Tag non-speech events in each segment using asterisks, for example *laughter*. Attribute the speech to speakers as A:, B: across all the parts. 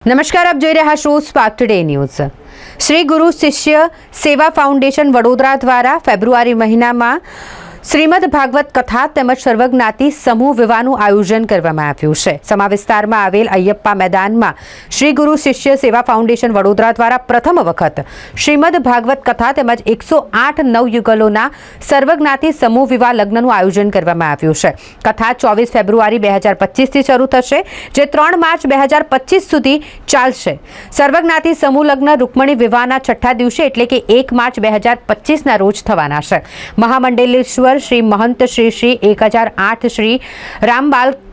A: નમસ્કાર, આપ જોઈ રહ્યા છો spark today news Shri Guru શિષ્ય સેવા ફાઉન્ડેશન વડોદરા દ્વારા ફેબ્રુઆરી મહિનામાં શ્રીમદ ભાગવત કથા તેમજ સર્વજ્ઞાતિ સમૂહ વિવાહનું આયોજન કરવામાં આવ્યું છે. સમા વિસ્તારમાં આવેલ અયપ્પા મેદાનમાં શ્રી ગુરુ શિષ્ય સેવા ફાઉન્ડેશન વડોદરા દ્વારા પ્રથમ વખત શ્રીમદ ભાગવત કથા તેમજ એકસો આઠ નવયુગલોના સર્વજ્ઞાતિ સમૂહ વિવાહ લગ્નનું આયોજન કરવામાં આવ્યું છે. કથા ચોવીસ ફેબ્રુઆરી બે હજાર પચીસથી શરૂ થશે, જે ત્રણ માર્ચ બે હજાર પચીસ સુધી ચાલશે. સર્વજ્ઞાતિ સમૂહ લગ્ન રૂકમણી વિવાહના છઠ્ઠા દિવસે એટલે કે એક માર્ચ બે હજાર પચીસના રોજ થવાના છે. મહામંડલેશ્વર શ્રી મહંત શ્રી શ્રી એક હજાર આઠ શ્રી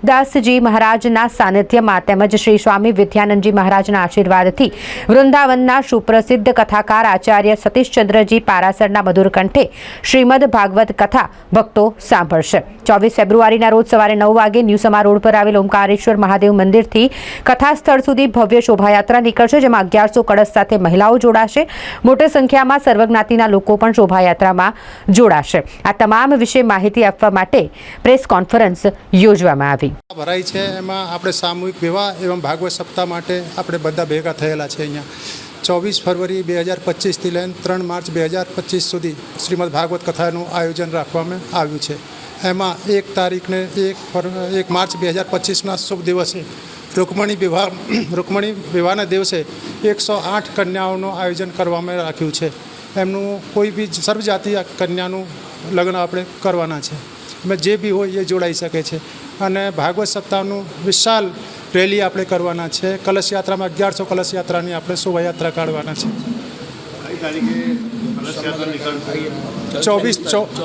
A: રામબાલદાસજી મહારાજના સાનિધ્યમાં તેમજ શ્રી સ્વામી વિદ્યાનંદજી મહારાજના આશીર્વાદથી વૃંદાવનના સુપ્રસિદ્ધ કથાકાર આચાર્ય સતીશચંદ્રજી પારાસરના મધુર કંઠે શ્રીમદ ભાગવત કથા ભક્તો સાંભળશે. ચોવીસ ફેબ્રુઆરીના રોજ સવારે નવ વાગે ન્યૂ સમા રોડ પર આવેલ ઓમકારેશ્વર મહાદેવ મંદિરથી કથા સ્થળ સુધી ભવ્ય શોભાયાત્રા નીકળશે, જેમાં અગિયારસો કળશ સાથે મહિલાઓ જોડાશે. મોટી સંખ્યામાં સર્વજ્ઞાતિના લોકો પણ શોભાયાત્રામાં જોડાશે. આ તમામ વિશે માહિતી આપવા માટે પ્રેસ કોન્ફરન્સ યોજવામાં આવી.
B: ભરાઈ છે, એમાં આપણે સામૂહિક વિવાહ એવં ભાગવત સપ્તાહ માટે આપણે બધા ભેગા થયેલા છે અહીંયા. ચોવીસ ફરવરી બે હજાર પચીસથી લઈને ત્રણ માર્ચ બે હજાર પચીસ સુધી શ્રીમદ ભાગવત કથાનું આયોજન રાખવામાં આવ્યું છે. એમાં એક તારીખને એક એક માર્ચ બે હજાર પચીસના શુભ દિવસે રૂકમણી વિવાહ, *clears throat* રૂકમણી વિવાહના દિવસે એકસો આઠ કન્યાઓનું આયોજન કરવામાં રાખ્યું છે. એમનું કોઈ બી સર્વજાતીય કન્યાનું લગ્ન આપણે કરવાના છે. એમાં જે બી હોય એ જોડાઈ શકે છે. અને ભાગવત સપ્તાહનું વિશાલ રેલી આપણે કરવાના છે. કલશ યાત્રામાં અગિયારસો કલશ યાત્રાની આપણે શોભાયાત્રા કાઢવાના છે.
C: કઈ તારીખે કલશ યાત્રા નીકળશે
B: ચોવીસ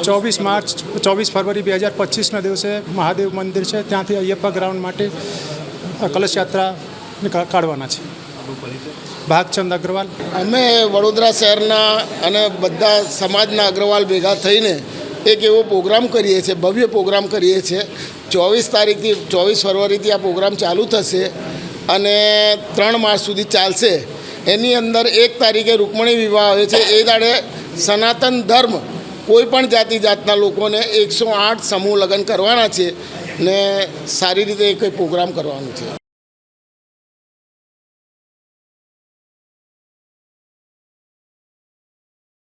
B: ચોવીસ માર્ચ ચોવીસ ફરવરી બે હજાર પચીસના દિવસે મહાદેવ મંદિર છે. ત્યાંથી અયપ્પા ગ્રાઉન્ડ માટે કલશ યાત્રા કાઢવાના છે. ભાગચંદ અગ્રવાલ.
D: અમે વડોદરા શહેરના અને બધા સમાજના અગ્રવાલ ભેગા થઈને એક એવો પ્રોગ્રામ કરીએ છીએ, ભવ્ય પ્રોગ્રામ કરીએ છીએ. ચોવીસ તારીખથી, ચોવીસ ફરવરીથી આ પ્રોગ્રામ ચાલુ થશે અને ત્રણ માસ સુધી ચાલશે. એની અંદર એક તારીખે રૂકમણી વિવાહ આવે છે. એ દાડે સનાતન ધર્મ કોઈ પણ જાતિ જાતના લોકોને એકસો આઠ સમૂહ લગ્ન કરવાના છે ને સારી રીતે એક પ્રોગ્રામ કરવાનું છે.